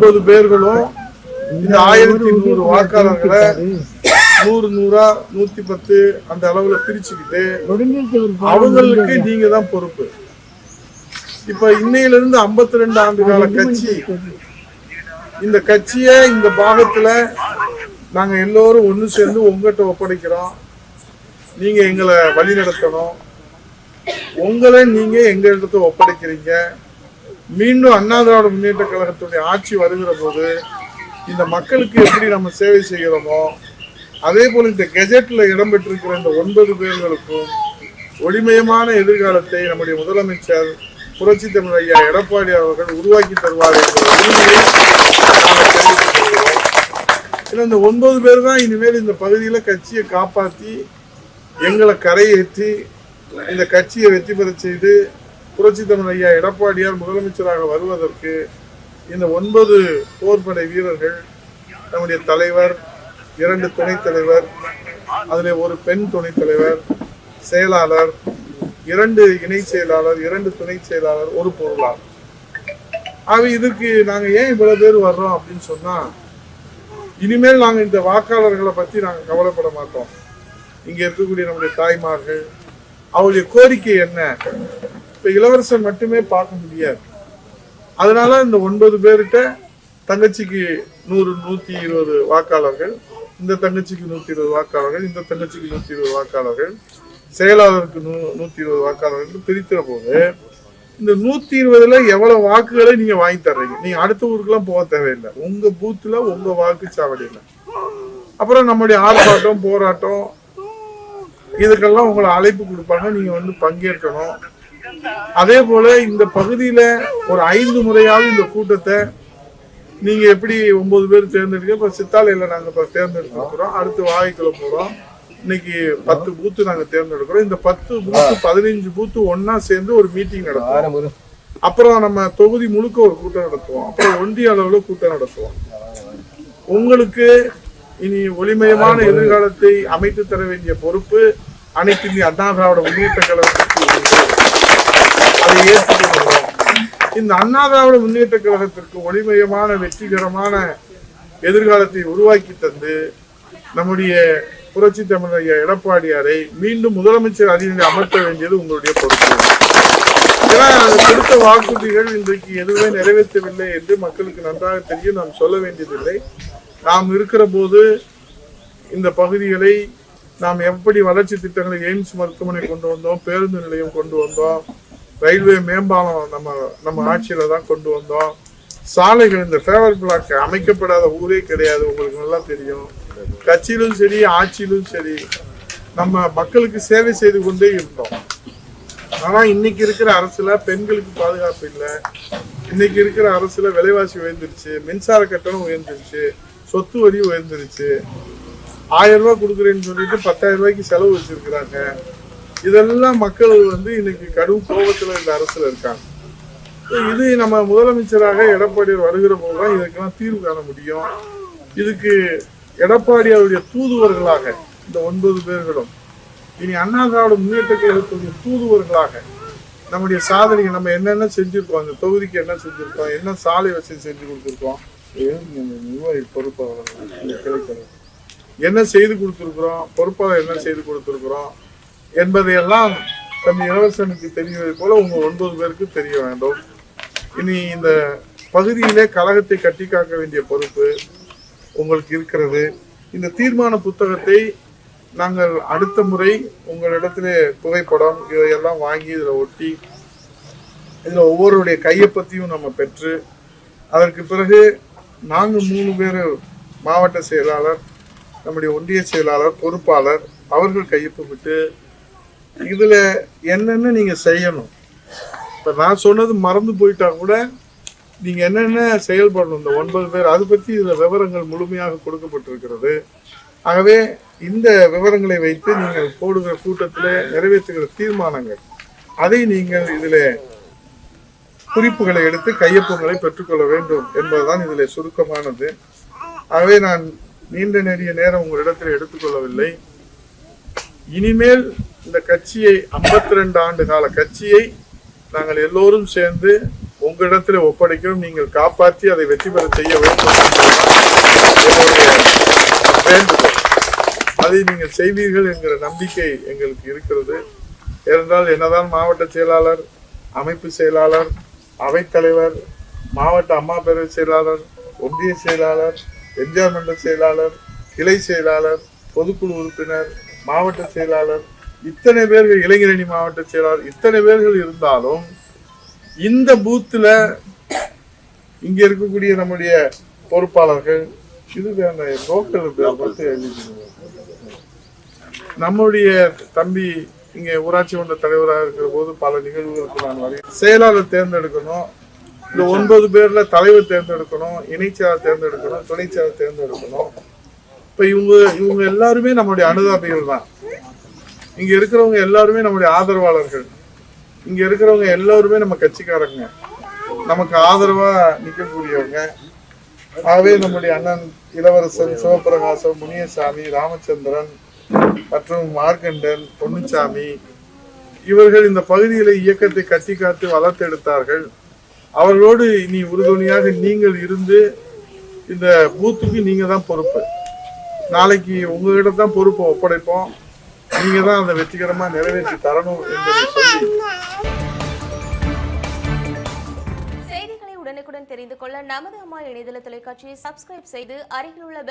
ஒன்பது பேர்களும் இந்த ஆயிரத்தி நூறு வாக்காளர்களை நூறு நூறா நூத்தி பத்து அந்த அளவுல பிரிச்சுக்கிட்டு அவங்களுக்கு நீங்க தான் பொறுப்பு. இப்ப இன்னையில இருந்து 52 ரெண்டு ஆண்டு கால கட்சி இந்த கட்சிய இந்த பாகத்துல நாங்க எல்லோரும் ஒண்ணு சேர்ந்து உங்ககிட்ட ஒப்படைக்கிறோம். நீங்க எங்களை வழி நடத்தணும் உங்களை நீங்க எங்க இடத்த ஒப்படைக்கிறீங்க. மீண்டும் அண்ணா திராவிட முன்னேற்ற கழகத்துடைய ஆட்சி வருகிற போது இந்த மக்களுக்கு எப்படி நம்ம சேவை செய்கிறோமோ அதே போல் இந்த கெஜெட்டில் இடம்பெற்றிருக்கிற இந்த ஒன்பது பேர்களுக்கும் ஒளிமயமான எதிர்காலத்தை நம்முடைய முதலமைச்சர் புரட்சி தமிழ் ஐயா எடப்பாடி அவர்கள் உருவாக்கி தருவார் என்ற நாங்கள் இந்த ஒன்பது பேர் தான் இனிமேல் இந்த பகுதியில் கட்சியை காப்பாற்றி எங்களை கரையேற்றி இந்த கட்சியை வெற்றி பெற செய்து புரட்சி தமிழ் ஐயா எடப்பாடியார் முதலமைச்சராக வருவதற்கு இந்த ஒன்பது போர்படை வீரர்கள் நம்முடைய தலைவர் இரண்டு துணைத் தலைவர் அதில் ஒரு பெண் துணைத் தலைவர் செயலாளர் இரண்டு இணை செயலாளர் இரண்டு துணை செயலாளர் ஒரு பொருளாளர். ஆக இதற்கு நாங்கள் ஏன் இவ்வளோ பேர் வர்றோம் அப்படின்னு சொன்னால் இனிமேல் நாங்கள் இந்த வாக்காளர்களை பற்றி நாங்கள் கவலைப்பட மாட்டோம். இங்கே இருக்கக்கூடிய நம்முடைய தாய்மார்கள் அவருடைய கோரிக்கை என்ன? இப்போ இளவரசர் மட்டுமே பார்க்க முடியாது. அதனால இந்த ஒன்பது பேர்கிட்ட தங்கச்சிக்கு நூறு நூற்றி இருபது வாக்காளர்கள் இந்த தங்கச்சிக்கு நூற்றி இருபது வாக்காளர்கள் இந்த தங்கச்சிக்கு நூற்றி இருபது வாக்காளர்கள் செயலாளருக்கு நூ நூற்றி இருபது வாக்காளர்கள் பிரிக்கிற போது இந்த நூற்றி இருபதுல எவ்வளவு வாக்குகளை நீங்க வாங்கி தர்றீங்க? நீங்க அடுத்த ஊருக்குலாம் போக தேவையில்லை. உங்க பூத்துல உங்க வாக்குச்சாவடியில் அப்புறம் நம்முடைய ஆர்ப்பாட்டம் போராட்டம் இதுக்கெல்லாம் உங்களை அழைப்பு கொடுப்பாங்க. நீங்க வந்து பங்கேற்கணும். அதே போல இந்த பகுதியில ஒரு ஐந்து முறையாவது இந்த கூட்டத்தை நீங்க எப்படி ஒன்பது பேர் தேர்ந்தெடுக்க இப்ப சித்தாலையில நாங்க இப்ப தேர்ந்தெடுக்கிறோம் அடுத்து வாகைக்குள்ள போறோம். இன்னைக்கு பத்து பூத்து நாங்க தேர்ந்தெடுக்கிறோம். இந்த பத்து பூத்து பதினைஞ்சு பூத்து ஒண்ணா சேர்ந்து ஒரு மீட்டிங் நடத்துவோம். அப்புறம் நம்ம தொகுதி முழுக்க ஒரு கூட்டம் நடத்துவோம். அப்புறம் ஒன்றிய அளவுல கூட்டம் நடத்துவோம். உங்களுக்கு இனி ஒளிமயமான எதிர்காலத்தை அமைத்து தர வேண்டிய பொறுப்பு அனைத்து இந்திய அண்ணா திராவிட முன்னேற்ற கழகத்திற்கு. அதை ஏற்றுக்கொள்கிறோம் இந்த அண்ணா திராவிட முன்னேற்ற கழகத்திற்கு ஒளிமயமான வெற்றிகரமான எதிர்காலத்தை உருவாக்கி தந்து நம்முடைய புரட்சி தமிழக எடப்பாடியாரை மீண்டும் முதலமைச்சர் அரியணையில் அமர்த்த வேண்டியது உங்களுடைய பொறுப்பு. ஏன்னா கொடுத்த வாக்குறுதிகள் இன்றைக்கு எதுவுமே நிறைவேற்றவில்லை என்று மக்களுக்கு நன்றாக தெரியும். நாம் சொல்ல வேண்டியதில்லை. நாம் இருக்கிற போது இந்த பகுதிகளை நாம் எப்படி வளர்ச்சி திட்டங்களை எய்ம்ஸ் மருத்துவமனை கொண்டு வந்தோம் பேருந்து நிலையம் கொண்டு வந்தோம் ரயில்வே மேம்பாலம் நம்ம நம்ம ஆட்சியில தான் கொண்டு வந்தோம். சாலைகள் இந்த ஃபேவர் பிளாக் அமைக்கப்படாத ஊரே கிடையாது உங்களுக்கு நல்லா தெரியும். கட்சியிலும் சரி ஆட்சியிலும் சரி நம்ம மக்களுக்கு சேவை செய்து கொண்டே இருந்தோம். ஆனால் இன்னைக்கு இருக்கிற அரசுல பெண்களுக்கு பாதுகாப்பு இல்லை. இன்னைக்கு இருக்கிற அரசுல விலைவாசி உயர்ந்துருச்சு மின்சார கட்டணம் உயர்ந்துருச்சு சொத்து வரி உயர்ந்துருச்சு. ஆயிரம் ரூபாய் கொடுக்குறேன்னு சொல்லிட்டு பத்தாயிரம் ரூபாய்க்கு செலவு வச்சிருக்கிறாங்க. இதெல்லாம் மக்கள் வந்து இன்னைக்கு கடும் கோபத்துல இந்த அரசுல இருக்காங்க. இது நம்ம முதலமைச்சராக எடப்பாடி வருகிற போதுதான் இதுக்கெல்லாம் தீர்வு காண முடியும். இதுக்கு எடப்பாடி அவருடைய தூதுவர்களாக இந்த ஒன்பது பேர்களும் இனி அண்ணா திராவிட முன்னேற்ற கழகத்துடைய தூதுவர்களாக நம்முடைய சாதனைகள் நம்ம என்னென்ன செஞ்சிருக்கோம் அந்த தொகுதிக்கு என்ன செஞ்சிருக்கோம் என்ன சாலை வசதி செஞ்சு கொடுத்துருக்கோம் பொறுப்பாளர் என்ன செய்து கொடுத்துருக்குறோம் பொறுப்பாளர் என்ன செய்து கொடுத்துருக்குறோம் என்பதையெல்லாம் தம்பி இளவரசனுக்கு தெரிவதை போல உங்கள் ஒன்பது பேருக்கு தெரிய வேண்டும். இனி இந்த பகுதியிலே கழகத்தை கட்டி காக்க வேண்டிய பொறுப்பு உங்களுக்கு இருக்கிறது. இந்த தீர்மான புத்தகத்தை நாங்கள் அடுத்த முறை உங்களிடத்திலே புகைப்படம் இதையெல்லாம் வாங்கி இதில் ஒட்டி இதில் ஒவ்வொருடைய கையொப்பத்தையும் நம்ம பெற்று அதற்கு பிறகு நாங்கள் மூணு பேர் மாவட்ட செயலாளர் நம்முடைய ஒன்றிய செயலாளர் பொறுப்பாளர் அவர்கள் கையொப்பமிட்டு இதில் என்னென்ன நீங்கள் செய்யணும்? இப்போ நான் சொன்னது மறந்து போயிட்டா கூட நீங்கள் என்னென்ன செயல்படணும்? இந்த ஒன்பது பேர் அதை பற்றி இதில் விவரங்கள் முழுமையாக கொடுக்கப்பட்டிருக்கிறது. ஆகவே இந்த விவரங்களை வைத்து நீங்கள் போடுகிற கூட்டத்தில் நிறைவேற்றுகிற தீர்மானங்கள் அதை நீங்கள் இதில் குறிப்புகளை எடுத்து கையொப்பங்களை பெற்றுக்கொள்ள வேண்டும் என்பதுதான் இதில் சுருக்கமானது. ஆகவே நான் நீண்ட நெடிய நேரம் உங்களிடத்தில் எடுத்துக்கொள்ளவில்லை. இனிமேல் இந்த கட்சியை 52 ஆண்டு கால கட்சியை நாங்கள் எல்லோரும் சேர்ந்து உங்களிடத்தில் ஒப்படைக்கிறோம். நீங்கள் காப்பாற்றி அதை வெற்றி பெற செய்ய வேண்டும் என்னுடைய வேண்டுகோள். அதை நீங்கள் செய்வீர்கள் என்கிற நம்பிக்கை எங்களுக்கு இருக்கிறது. ஏனென்றால் என்னதான் மாவட்ட செயலாளர் அமைப்பு செயலாளர் அவைத்தலைவர் மாவட்ட அம்மா பேரவை செயலாளர் ஒன்றிய செயலாளர் எம்ஜிஆர் மன்ற செயலாளர் கிளை செயலாளர் பொதுக்குழு உறுப்பினர் மாவட்ட செயலாளர் இத்தனை பேர்கள் இளைஞரணி மாவட்ட செயலாளர் இத்தனை பேர்கள் இருந்தாலும் இந்த பூத்தில் இங்கே இருக்கக்கூடிய நம்முடைய பொறுப்பாளர்கள் இது அந்த லோக்கல் நம்முடைய தம்பி இங்கே ஊராட்சி மன்ற தலைவராக இருக்கிற போது பல நிகழ்வுகளுக்கு நான் வரை செயலாளர் தேர்ந்தெடுக்கணும். இந்த ஒன்பது பேர்ல தலைவர் தேர்ந்தெடுக்கணும் இணைச்செயலாளர் தேர்ந்தெடுக்கணும் துணைச்செயலாளர் தேர்ந்தெடுக்கணும். இப்ப இவங்க இவங்க எல்லாருமே நம்முடைய அனுதாபிகள் தான். இங்க இருக்கிறவங்க எல்லாருமே நம்முடைய ஆதரவாளர்கள். இங்க இருக்கிறவங்க எல்லாருமே நம்ம கட்சிக்காரங்க. நமக்கு ஆதரவா நிக்கக்கூடியவங்க. ஆகவே நம்முடைய அண்ணன் இளவரசன் சிவபிரகாசம் முனியசாமி ராமச்சந்திரன் மற்றும் மார்க்கண்டன் பொன்னுச்சாமி இவர்கள் இந்த பகுதியில இயக்கத்தை கட்டி காத்து வளர்த்தெடுத்தார்கள் அவர்களோடு இனி உறுதுணையாக நீங்கள் இருந்து இந்த பூத்துக்கு நீங்க தான் பொறுப்பு. நாளைக்கு உங்ககிட்ட தான் பொறுப்பை ஒப்படைப்போம். நீங்க தான் அதை வெற்றிகரமா நிறைவேற்றி தரணும் என்பதை சொல்லி. செய்திகளை உடனுக்குடன் தெரிந்து கொள்ள நமது அம்மா இணையதள தொலைக்காட்சியை சப்ஸ்கிரைப் செய்து அருகில் உள்ள